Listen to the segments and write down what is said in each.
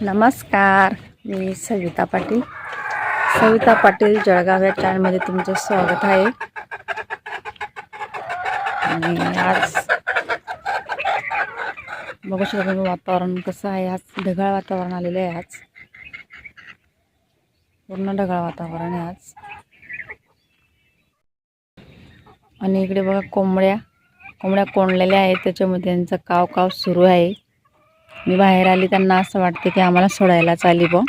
नमस्कार मी सविता पाटील. सविता पाटील जळगाव या चॅनलमध्ये तुमचं स्वागत आहे. आणि आज बघू शकता तुम्ही वातावरण कसं आहे. आज ढगाळ वातावरण आलेलं आहे आज. पूर्ण ढगाळ वातावरण आहे आज. आणि इकडे बघा कोंबड्या. कोंबड्या कोंडलेल्या आहेत. त्याच्यामध्ये त्यांचं काव काव सुरू आहे. मी बाहेर आली त्यांना असं वाटते की आम्हाला सोडायलाच आली बा.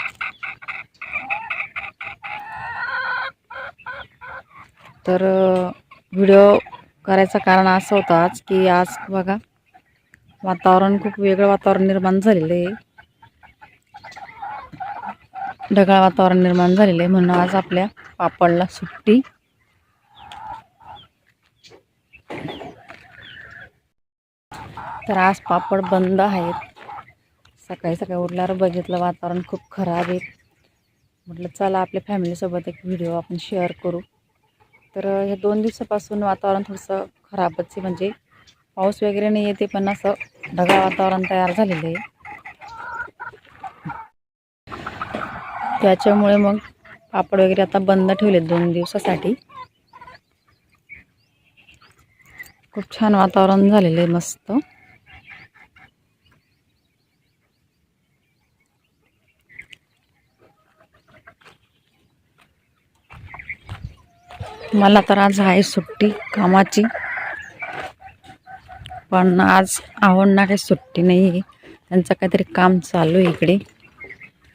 तर व्हिडिओ करायचं कारण असं होतं आज की आज बघा वातावरण खूप वेगळं वातावरण निर्माण झालेलं आहे. ढगाळ वातावरण निर्माण झालेलं आहे म्हणून आज आपल्या पापडला सुट्टी. तर आज पापड बंद आहेत. सकाळी सकाळी उठल्यावर बघितलं वातावरण खूप खराब आहे. म्हटलं चला आपल्या फॅमिलीसोबत एक व्हिडिओ आपण शेअर करू. तर ह्या दोन दिवसापासून वातावरण थोडंसं खराबच आहे. म्हणजे पाऊस वगैरे नाही येते पण असं ढगाळ वातावरण तयार झालेलं आहे. त्याच्यामुळे मग पापड वगैरे आता बंद ठेवले दोन दिवसासाठी. खूप छान वातावरण झालेलं आहे मस्त. मला तर आज आहे सुट्टी कामाची. पण आज आवडणार काही सुट्टी नाही आहे त्यांचं काहीतरी काम चालू आहे इकडे.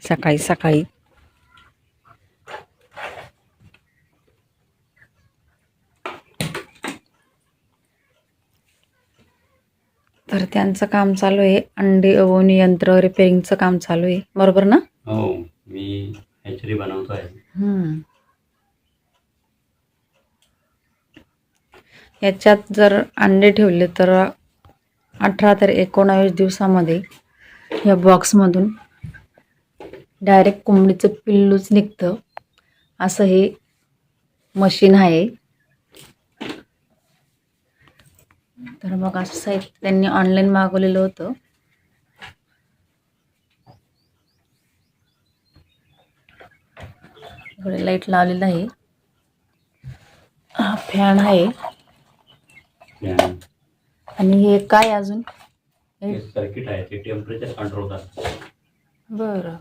सकाळी सकाळी. तर त्यांचं काम चालू आहे. अंडे ओवन यंत्र रिपेअरिंगचं काम चालू आहे. बरोबर ना हो मी हॅचरी बनवतो आहे हम्म. याच्यात जर अंडे ठेवले तर अठरा ते एकोणावीस दिवसामध्ये या बॉक्समधून डायरेक्ट कोंबडीचं पिल्लूच निघतं. असं हे मशीन आहे. तर मग असं साहित्य त्यांनी ऑनलाईन मागवलेलं होतं. इकडे लाइट लावलेलं आहे. हा फॅन आहे. फॅन आणि हे काय अजून? हे? सर्किट आहे ते टेम्परेचर कंट्रोल करतात बरं.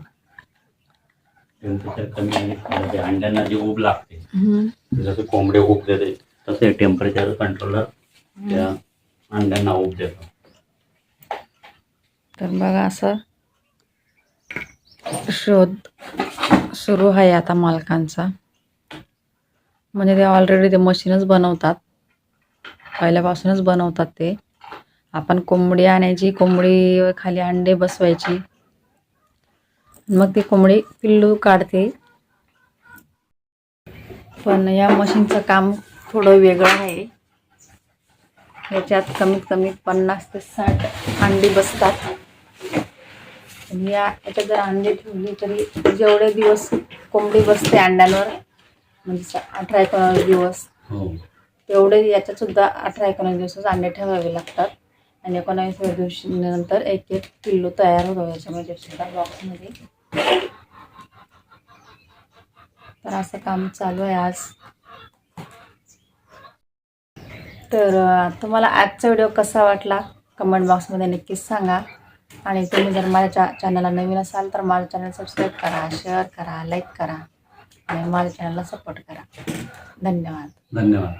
टेम्परेचर कमी आणि वाढते. अंड्यांना जी ऊब लागते हम्म. जसं कोंबडे ऊब देते तसे टेम्परेचर कंट्रोलर त्या अंड्यांना ऊब देतो. तर बघा असं शोध सुरू आहे आता मालकांचा. म्हणजे ते ऑलरेडी ते मशीनच बनवतात. पहिल्यापासूनच बनवतात ते. आपण कोंबडी आणायची कोंबडी खाली अंडे बसवायची. मग ती कोंबडी पिल्लू काढते. पण या मशीनचं काम थोडं वेगळं आहे. याच्यात कमीत कमी पन्नास ते साठ अंडी बसतात. या याच्यात जर अंडे ठेवली तरी जेवढे दिवस कोंबडी बसते अंड्यांवर म्हणजे अठरा एकोणावीस दिवस. हो. तेवढे याच्यात सुद्धा अठरा एकोणावीस दिवसच अंडे ठेवावे लागतात. आणि एकोणावीसव्या दिवशी नंतर एक एक पिल्लू तयार होतो याच्यामध्ये सुद्धा बॉक्समध्ये तर असं काम चालू आहे आज. तर तुम्हाला आजचा व्हिडिओ कसा वाटला? कमेंट बॉक्समध्ये नक्कीच सांगा. आणि तुम्ही जर माझ्या चा चॅनलला नवीन असाल तर माझं चॅनल सबस्क्राईब करा शेअर करा लाईक करा. आणि माझ्या चॅनलला सपोर्ट करा. धन्यवाद. धन्यवाद.